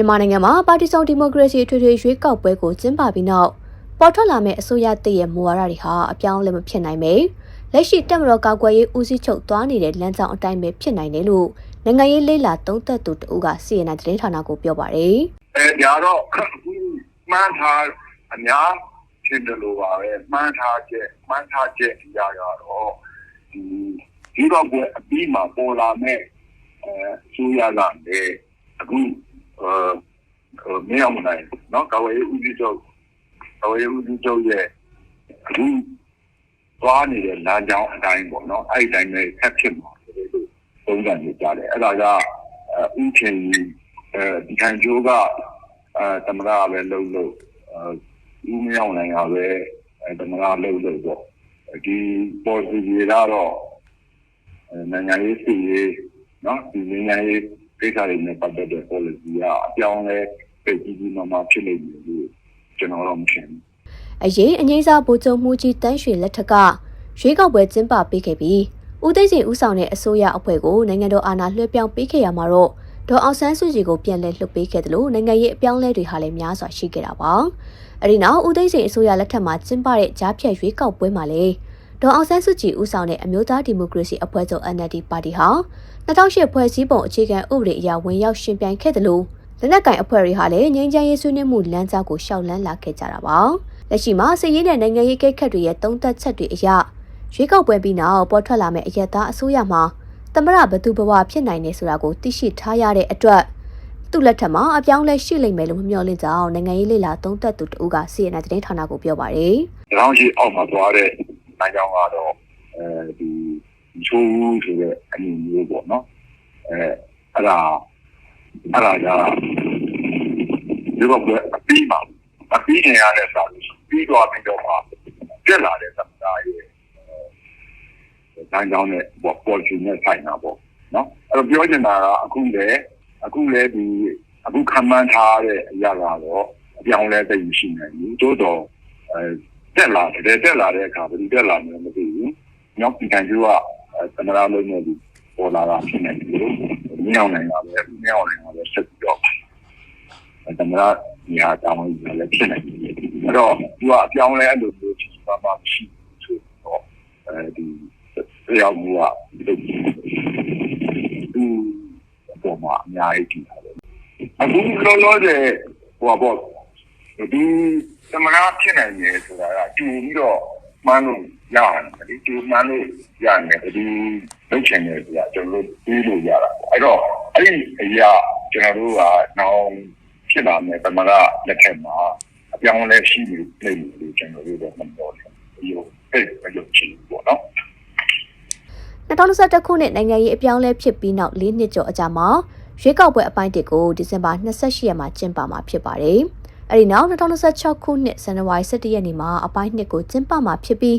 မြန်မာနိုင်ငံမှာပါတီစုံဒီမိုကရေစီထွေထွေရွေးကောက်ပွဲကိုကျင်းပပြီးနောက်ပေါ်ထွက်လာမယ့်အစိုးရတည်ရဲ့မူဝါဒတွေဟာအပြောင်းအလဲမဖြစ်နိုင်ပဲလက်ရှိတက်မတော်ကောက်ွယ်ရေးဦးစီးချုပ်သွားနေတဲ့လမ်းကြောင်းအတိုင်းပဲဖြစ်နိုင်တယ်လို့နိုင်ငံရေးလေးလာသုံးသပ်သူတဦးက CNN သတင်းဌာနကိုပြောပါတယ်အဲဒါတော့အခုမှန်းထားအများဖြစ်တယ်လို့ပါပဲမှန်းထားချက်မှန်းထားချက်အရာကတော့ဒီဒီတော့ဘယ်အပြီးမှာပေါ်လာမဲ့အဲဆိုရလာတယ်အခု အဲမင်းအောင်နိုင်နော်ကဝေးဦးစီးချုပ်ကဝေးဦးစီးချုပ်ရဲ့အခုသွားနေတဲ့လမ်းကြောင်းအတိုင်းပေါ့နော်အဲ့ဒီတိုင်းပဲဆက်ဖြစ်မှာလို့သုံးသပ်နေကြတယ်အဲ့ဒါကဥချင်းအဲဒီခံကြိုးကအဲသမရပဲလုံလို့အဲဦးမြောင်းနိုင်တာပဲအဲသမရလုံလို့ပေါ့ဒီ policy တွေကတော့နိုင်ငံရေးစီရေးနော်ဒီနိုင်ငံရေး ကိစ္စတွေနဲ့ပတ်သက်တဲ့ policy ကအပြောင်းလဲပြည်ကြီးမှမှဖြစ်နေတယ်လို့ကျွန်တော်တော့မထင်ဘူးအရင်အငိမ့်စားဗိုလ်ချုပ်မှုကြီးတန်းရွှေလက်ထက်ကရွေးကောက်ပွဲကျင်းပပေးခဲ့ပြီးဦးသိန်းစိန်ဦးဆောင်တဲ့အစိုးရအဖွဲ့ကိုနိုင်ငံတော်အာဏာလွှဲပြောင်းပေးခဲ့ရမှာတော့ဒေါ်အောင်ဆန်းစုကြည်ကိုပြန်လည်လွှတ်ပေးခဲ့တယ်လို့နိုင်ငံရေးအပြောင်းလဲတွေဟာလည်းများစွာရှိခဲ့တာပါ။အဲဒီနောက်ဦးသိန်းစိန်အစိုးရလက်ထက်မှာကျင်းပတဲ့ကြားဖြတ်ရွေးကောက်ပွဲမှာလည်း ဒေါ်အောင်ဆန်းစုကြည်ဦးဆောင်တဲ့အမျိုးသားဒီမိုကရေစီအဖွဲ့ချုပ် NLD ပါတီဟာ2008ဖွဲ့စည်းပုံအခြေခံဥပဒေအရဝင်ရောက်ရှင်ပြိုင်ခဲ့တယ်လို့လက်နက်ကင်အဖွဲ့တွေဟာလည်းငြိမ်းချမ်းရေးဆွေးနွေးမှုလမ်းကြောင်းကိုရှောက်လန်းလာခဲ့ကြတာပါ။လက်ရှိမှာစစ်ရေးနဲ့နိုင်ငံရေးကိစ္စတွေရဲ့တုံးသက်ချက်တွေအရရွေးကောက်ပွဲပြီးနောက်ပေါ်ထွက်လာမယ့်အယက်သားအစိုးရမှာသမရဘသူဘဝဖြစ်နိုင်နေဆိုတာကိုသိရှိထားရတဲ့အတွက်သူ့လက်ထက်မှာအပြောင်းလဲရှိလိမ့်မယ်လို့မမျှော်လင့်ကြောင်းနိုင်ငံရေးလေလာသုံးသပ်သူတဦးက CNN သတင်းဌာနကိုပြောပါတယ်။။တောင်းရှိအောက်မှာသွားတဲ့ နိုင်ကြောင်းကတော့အဲဒီချိုးဆိုတဲ့အမြင်မျိုးပေါ့နော်။အဲအဲ့ဒါအဲ့ဒါကဒီဘက်ကအပြီးမှာအပြီးနေရတဲ့စာလို့ပြီးသွားပြီးတော့မှပြက်လာတဲ့သမ္မတရဲ့နိုင်ကြောင်းနဲ့ပေါ့ပေါ်ချင်နဲ့ဆိုင်တာပေါ့နော်အဲ့တော့ပြောချင်တာကအခုလေအခုလေဒီအခုခံမှန်းထားတဲ့အရာကတော့အပြောင်းလဲသိရှိနိုင်ဘူးတိုးတော့အဲ တက်လာတယ်တက်လာတဲ့အခါဘယ်လိုတက်လာမလဲမသိဘူး။နောက်ပြည်ခံကျိုးကသမရလုံးနဲ့ဒီပေါ်လာတာဖြစ်နေတယ်လို့မြောင်းနိုင်တာပဲမြောင်းနိုင်တာပဲဆက်ပြီးတော့သမရညာတောင်းရင်လည်းဖြစ်နေတယ်။အဲ့တော့သူကအပြောင်းလဲအဲ့လိုမျိုးဖြစ်ပါမှမရှိဘူးဆိုတော့အဲဒီရောက်မှုကသူပေါ်မှာအများကြီးကြည့်တာပဲအခုလောလောဆယ်ဟိုပေါ့ ဒီသမဏဖြစ်နိုင်တယ်ဆိုတာကတူပြီးတော့မှန်းလို့ရတယ်လေတူမှန်းလို့ရတယ်ဒီလုပ်ချင်တယ်ဆိုတာကျွန်တော်တို့ပြီးလို့ရတာအဲ့တော့အဲ့ဒီအရာကျွန်တော်တို့ကနောက်ဖြစ်လာမယ်သမဏလက်ထက်မှာအပြောင်းလဲရှိနေနေလို့ကျွန်တော်တို့တော့မပြောဘူးဒီလိုအဲ့ဒီလိုချင်ပေါ့နော်2021ခုနှစ်နိုင်ငံရေးအပြောင်းလဲဖြစ်ပြီးနောက်၄နှစ်ကျော်အကြာမှာရွေးကောက်ပွဲအပိုင်းတစ်ကိုဒီဇင်ဘာ28ရက်မှာကျင်းပမှာဖြစ်ပါတယ်။ အဲဒီနောက်2026ခုနှစ်ဇန်နဝါရီ17ရက်နေ့မှာအပိုင်း2ကိုကျင်းပမှာဖြစ်ပြီး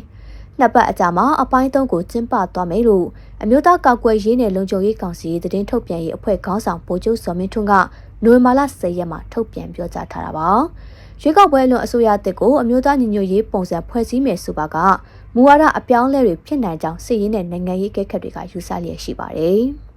နှစ်ပတ်အကြာမှာအပိုင်း3ကိုကျင်းပသွားမယ်လို့အမျိုးသားကောက်ွယ်ရေးနယ်လုံခြုံရေးကောင်စီသတင်းထုတ်ပြန်ရေးအဖွဲ့ခေါင်းဆောင်ဗိုလ်ချုပ်စောမင်းထွန်းကနိုဝင်ဘာလ10ရက်မှာထုတ်ပြန်ပြောကြားထားတာပါ။ရွေးကောက်ပွဲလွန်အစိုးရတစ်ကိုအမျိုးသားညီညွတ်ရေးပုံစံဖွဲ့စည်းမယ်ဆိုပါကမူဝါဒအပြောင်းလဲတွေဖြစ်နိုင်ကြောင်းစစ်ရေးနဲ့နိုင်ငံရေးကိစ္စတွေကယူဆလျက်ရှိပါတယ်။